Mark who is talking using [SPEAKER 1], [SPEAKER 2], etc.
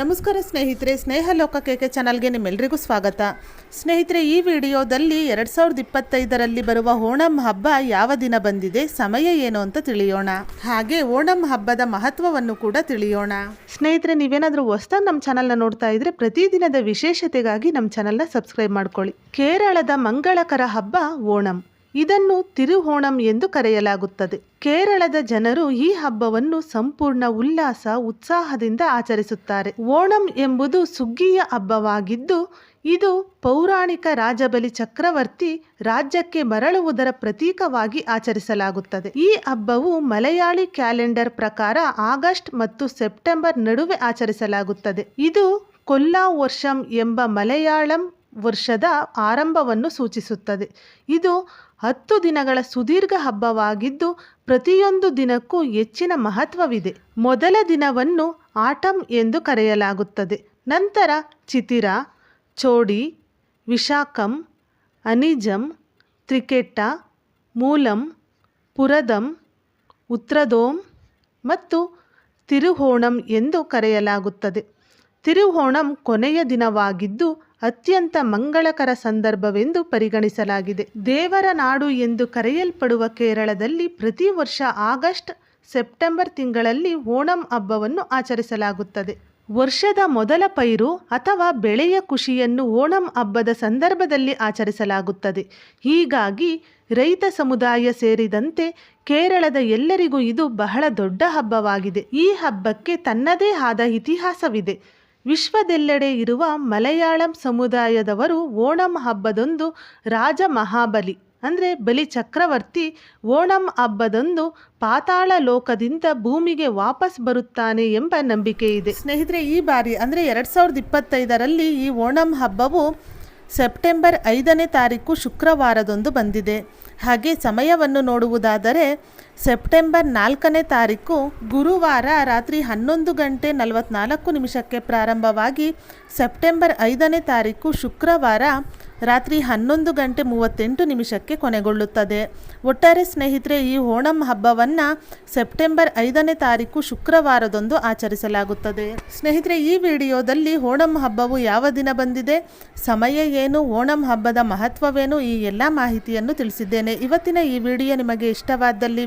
[SPEAKER 1] ನಮಸ್ಕಾರ ಸ್ನೇಹಿತರೆ, ಸ್ನೇಹ ಲೋಕ ಕೇಕೆ ಚಾನಲ್ಗೆ ನಿಮ್ಮೆಲ್ಲರಿಗೂ ಸ್ವಾಗತ. ಸ್ನೇಹಿತರೆ, ಈ ವಿಡಿಯೋದಲ್ಲಿ ಎರಡು ಸಾವಿರದ ಇಪ್ಪತ್ತೈದರಲ್ಲಿ ಬರುವ ಓಣಂ ಹಬ್ಬ ಯಾವ ದಿನ ಬಂದಿದೆ, ಸಮಯ ಏನು ಅಂತ ತಿಳಿಯೋಣ. ಹಾಗೆ ಓಣಂ ಹಬ್ಬದ ಮಹತ್ವವನ್ನು ಕೂಡ ತಿಳಿಯೋಣ. ಸ್ನೇಹಿತರೆ, ನೀವೇನಾದರೂ ಹೊಸ್ತಾಗಿ ನಮ್ಮ ಚಾನಲ್ನ ನೋಡ್ತಾ ಇದ್ರೆ ಪ್ರತಿದಿನದ ವಿಶೇಷತೆಗಾಗಿ ನಮ್ಮ ಚಾನಲ್ನ ಸಬ್ಸ್ಕ್ರೈಬ್ ಮಾಡ್ಕೊಳ್ಳಿ. ಕೇರಳದ ಮಂಗಳಕರ ಹಬ್ಬ ಓಣಂ. ಇದನ್ನು ತಿರುಹೋಣಂ ಎಂದು ಕರೆಯಲಾಗುತ್ತದೆ. ಕೇರಳದ ಜನರು ಈ ಹಬ್ಬವನ್ನು ಸಂಪೂರ್ಣ ಉಲ್ಲಾಸ, ಉತ್ಸಾಹದಿಂದ ಆಚರಿಸುತ್ತಾರೆ. ಓಣಂ ಎಂಬುದು ಸುಗ್ಗಿಯ ಹಬ್ಬವಾಗಿದ್ದು, ಇದು ಪೌರಾಣಿಕ ರಾಜಬಲಿ ಚಕ್ರವರ್ತಿ ರಾಜ್ಯಕ್ಕೆ ಮರಳುವುದರ ಪ್ರತೀಕವಾಗಿ ಆಚರಿಸಲಾಗುತ್ತದೆ. ಈ ಹಬ್ಬವು ಮಲಯಾಳಿ ಕ್ಯಾಲೆಂಡರ್ ಪ್ರಕಾರ ಆಗಸ್ಟ್ ಮತ್ತು ಸೆಪ್ಟೆಂಬರ್ ನಡುವೆ ಆಚರಿಸಲಾಗುತ್ತದೆ. ಇದು ಕೊಲ್ಲಾ ವರ್ಷಂ ಎಂಬ ಮಲಯಾಳಂ ವರ್ಷದ ಆರಂಭವನ್ನು ಸೂಚಿಸುತ್ತದೆ. ಇದು ಹತ್ತು ದಿನಗಳ ಸುದೀರ್ಘ ಹಬ್ಬವಾಗಿದ್ದು ಪ್ರತಿಯೊಂದು ದಿನಕ್ಕೂ ಹೆಚ್ಚಿನ ಮಹತ್ವವಿದೆ. ಮೊದಲ ದಿನವನ್ನು ಆಟಂ ಎಂದು ಕರೆಯಲಾಗುತ್ತದೆ. ನಂತರ ಚಿತಿರ, ಚೋಡಿ, ವಿಶಾಖಂ, ಅನಿಜಂ, ತ್ರಿಕೆಟ್ಟ, ಮೂಲಂ, ಪುರದಂ, ಉತ್ರದೋಂ ಮತ್ತು ತಿರುಹೋಣಂ ಎಂದು ಕರೆಯಲಾಗುತ್ತದೆ. ತಿರುಹೋಣಂ ಕೊನೆಯ ದಿನವಾಗಿದ್ದು ಅತ್ಯಂತ ಮಂಗಳಕರ ಸಂದರ್ಭವೆಂದು ಪರಿಗಣಿಸಲಾಗಿದೆ. ದೇವರ ನಾಡು ಎಂದು ಕರೆಯಲ್ಪಡುವ ಕೇರಳದಲ್ಲಿ ಪ್ರತಿ ವರ್ಷ ಆಗಸ್ಟ್, ಸೆಪ್ಟೆಂಬರ್ ತಿಂಗಳಲ್ಲಿ ಓಣಂ ಹಬ್ಬವನ್ನು ಆಚರಿಸಲಾಗುತ್ತದೆ. ವರ್ಷದ ಮೊದಲ ಪೈರು ಅಥವಾ ಬೆಳೆಯ ಖುಷಿಯನ್ನು ಓಣಂ ಹಬ್ಬದ ಸಂದರ್ಭದಲ್ಲಿ ಆಚರಿಸಲಾಗುತ್ತದೆ. ಹೀಗಾಗಿ ರೈತ ಸಮುದಾಯ ಸೇರಿದಂತೆ ಕೇರಳದ ಎಲ್ಲರಿಗೂ ಇದು ಬಹಳ ದೊಡ್ಡ ಹಬ್ಬವಾಗಿದೆ. ಈ ಹಬ್ಬಕ್ಕೆ ತನ್ನದೇ ಆದ ಇತಿಹಾಸವಿದೆ. ವಿಶ್ವದೆಲ್ಲೆಡೆ ಇರುವ ಮಲಯಾಳಂ ಸಮುದಾಯದವರು ಓಣಂ ಹಬ್ಬದೊಂದು ರಾಜ ಮಹಾಬಲಿ ಅಂದರೆ ಬಲಿ ಚಕ್ರವರ್ತಿ ಓಣಂ ಹಬ್ಬದೊಂದು ಪಾತಾಳ ಲೋಕದಿಂದ ಭೂಮಿಗೆ ವಾಪಸ್ ಬರುತ್ತಾನೆ ಎಂಬ ನಂಬಿಕೆ ಇದೆ. ಸ್ನೇಹಿತರೆ, ಈ ಬಾರಿ, ಅಂದರೆ ಎರಡು ಸಾವಿರದ ಇಪ್ಪತ್ತೈದರಲ್ಲಿ ಈ ಓಣಂ ಹಬ್ಬವು ಸೆಪ್ಟೆಂಬರ್ ಐದನೇ ತಾರೀಕು ಶುಕ್ರವಾರದೊಂದು ಬಂದಿದೆ. ಹಾಗೆ ಸಮಯವನ್ನು ನೋಡುವುದಾದರೆ ಸೆಪ್ಟೆಂಬರ್ ನಾಲ್ಕನೇ ತಾರೀಕು ಗುರುವಾರ ರಾತ್ರಿ ಹನ್ನೊಂದು ಗಂಟೆ ನಲವತ್ನಾಲ್ಕು ನಿಮಿಷಕ್ಕೆ ಪ್ರಾರಂಭವಾಗಿ ಸೆಪ್ಟೆಂಬರ್ ಐದನೇ ತಾರೀಕು ಶುಕ್ರವಾರ ರಾತ್ರಿ ಹನ್ನೊಂದು ಗಂಟೆ ಮೂವತ್ತೆಂಟು ನಿಮಿಷಕ್ಕೆ ಕೊನೆಗೊಳ್ಳುತ್ತದೆ. ಒಟ್ಟಾರೆ ಸ್ನೇಹಿತರೆ, ಈ ಓಣಂ ಹಬ್ಬವನ್ನು ಸೆಪ್ಟೆಂಬರ್ ಐದನೇ ತಾರೀಕು ಶುಕ್ರವಾರದಂದು ಆಚರಿಸಲಾಗುತ್ತದೆ. ಸ್ನೇಹಿತರೆ, ಈ ವಿಡಿಯೋದಲ್ಲಿ ಓಣಂ ಹಬ್ಬವು ಯಾವ ದಿನ ಬಂದಿದೆ, ಸಮಯ ಏನು, ಓಣಂ ಹಬ್ಬದ ಮಹತ್ವವೇನು, ಈ ಎಲ್ಲ ಮಾಹಿತಿಯನ್ನು ತಿಳಿಸಿದ್ದೇನೆ. ಇವತ್ತಿನ ಈ ವಿಡಿಯೋ ನಿಮಗೆ ಇಷ್ಟವಾದಲ್ಲಿ